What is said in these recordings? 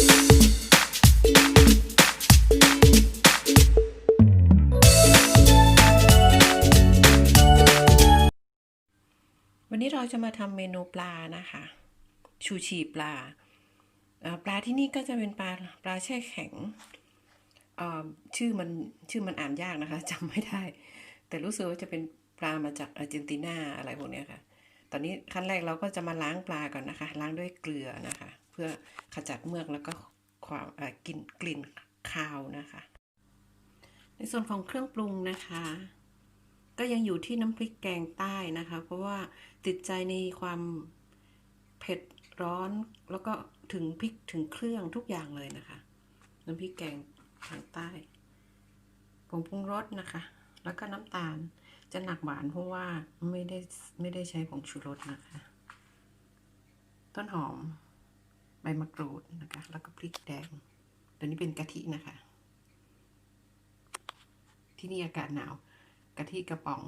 วันนี้เราจะมาทำเมนูปลานะคะ ชูชีปลา ปลาที่นี่ก็จะเป็นปลาปลาแช่แข็งชื่อมันชื่อมันอ่านยากนะคะจำไม่ได้ แต่รู้สึกว่าจะเป็นปลามาจากอาร์เจนตินาอะไรพวกนี้ค่ะ ตอนนี้ขั้นแรกเราก็จะมาล้างปลาก่อนนะคะ ล้างด้วยเกลือนะคะ พื่อขจัดเมือกแล้วก็ความกลิ่นกลิ่นคาวนะคะ ในส่วนของเครื่องปรุงนะคะ ก็ยังอยู่ที่น้ำพริกแกงใต้นะคะ เพราะว่าติดใจในความเผ็ดร้อนแล้วก็ถึงพริกถึงเครื่องทุกอย่างเลยนะคะ น้ำพริกแกงทางใต้ผงปรุงรสนะคะ แล้วก็น้ำตาลจะหนักหวานเพราะว่าไม่ได้ไม่ได้ใช้ผงชูรสนะคะ ต้นหอม ใบมะกรูดนะคะ แล้วก็พริกแดง ตัวนี้เป็นกะทินะคะ ที่นี่อากาศหนาว กะทิกระป๋อง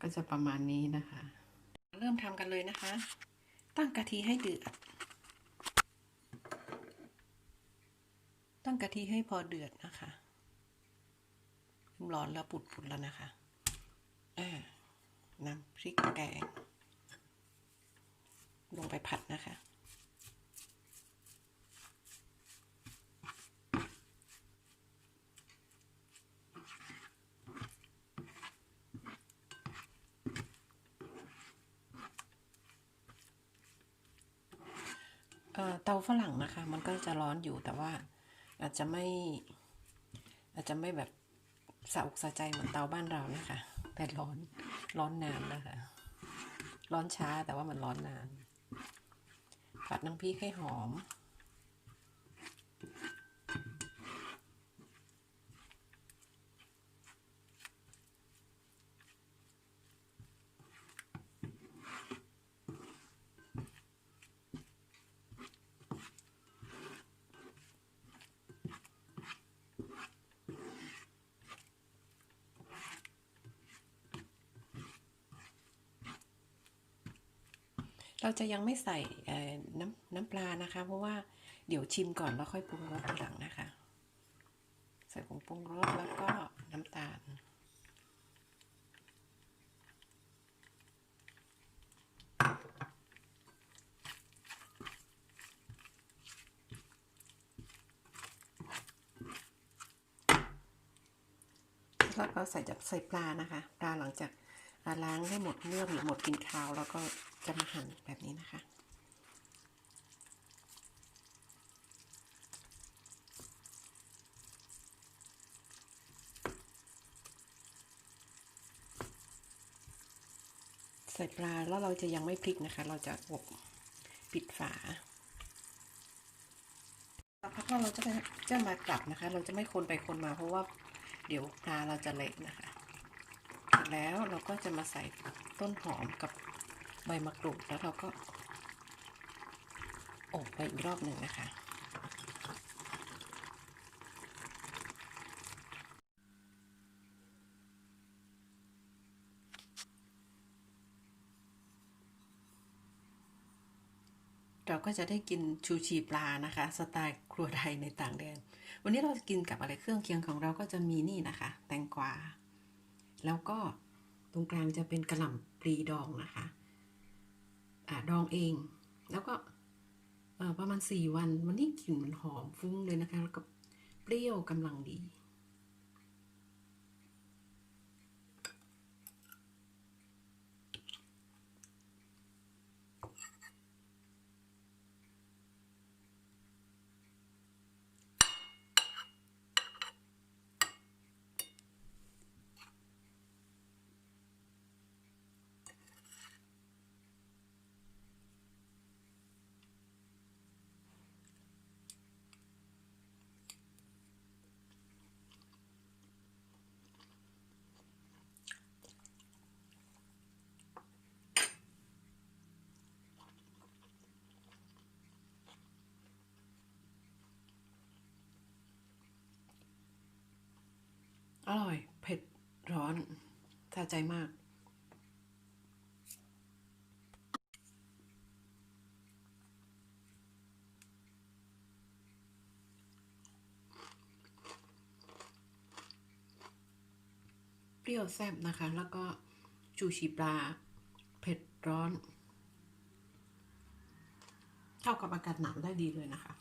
ก็จะประมาณนี้นะคะ เริ่มทำกันเลยนะคะ ตั้งกะทิให้เดือด ตั้งกะทิให้พอเดือดนะคะร้อนแล้วปุดๆแล้วนะคะอ่าน้ำพริกแกงลงไปผัดนะคะ เตาฝรั่งนะคะ มันก็จะร้อนอยู่แต่ว่า อาจจะไม่ อาจจะไม่แบบสะอกสะใจเหมือนเตาบ้านเรานะคะ แต่ร้อนร้อนนานนะคะ ร้อนช้าแต่ว่ามันร้อนนานผัดน้ำพริกให้หอม เราจะยังไม่ใส่น้ำน้ำปลานะคะ เพราะว่าเดี๋ยวชิมก่อนแล้วค่อยปรุงรสทีหลังนะคะ ใส่ผงปรุงรสแล้วก็น้ำตาล แล้วก็ใส่จับใส่ปลานะคะ ปลาหลังจาก ล้างให้หมดเมือกหรือหมดกลิ่นคาวแล้วก็จะมาหั่นแบบนี้นะคะ ใส่ปลาแล้วเราจะยังไม่พลิกนะคะ เราจะอบปิดฝาสักพักเราจะจะมากลับนะคะ เราจะไม่คนไปคนมาเพราะว่าเดี๋ยวปลาเราจะเละนะคะ แล้วเราก็จะมาใส่ต้นหอมกับใบมะกรูดแล้วเราก็อบไปอีกรอบหนึ่งนะคะ เราก็จะได้กินชูชีปลานะคะ สไตล์ครัวไทยในต่างแดน วันนี้เราจะกินกับอะไรเครื่องเคียงของเราก็จะมีนี่นะคะ แตงกวา แล้วก็ตรงกลางจะเป็นกระหล่ำปลีดองนะคะอะดองเอง แล้วก็ประมาณสี่วัน วันนี้กลิ่นมันหอมฟุ้งเลยนะคะ แล้วก็เปรี้ยวกำลังดี อร่อย เผ็ด ร้อนสะใจมาก เปรี้ยวแซ่บนะคะ แล้วก็จูชีปลา เผ็ดร้อน เข้ากับอากาศหนาวได้ดีเลยนะคะ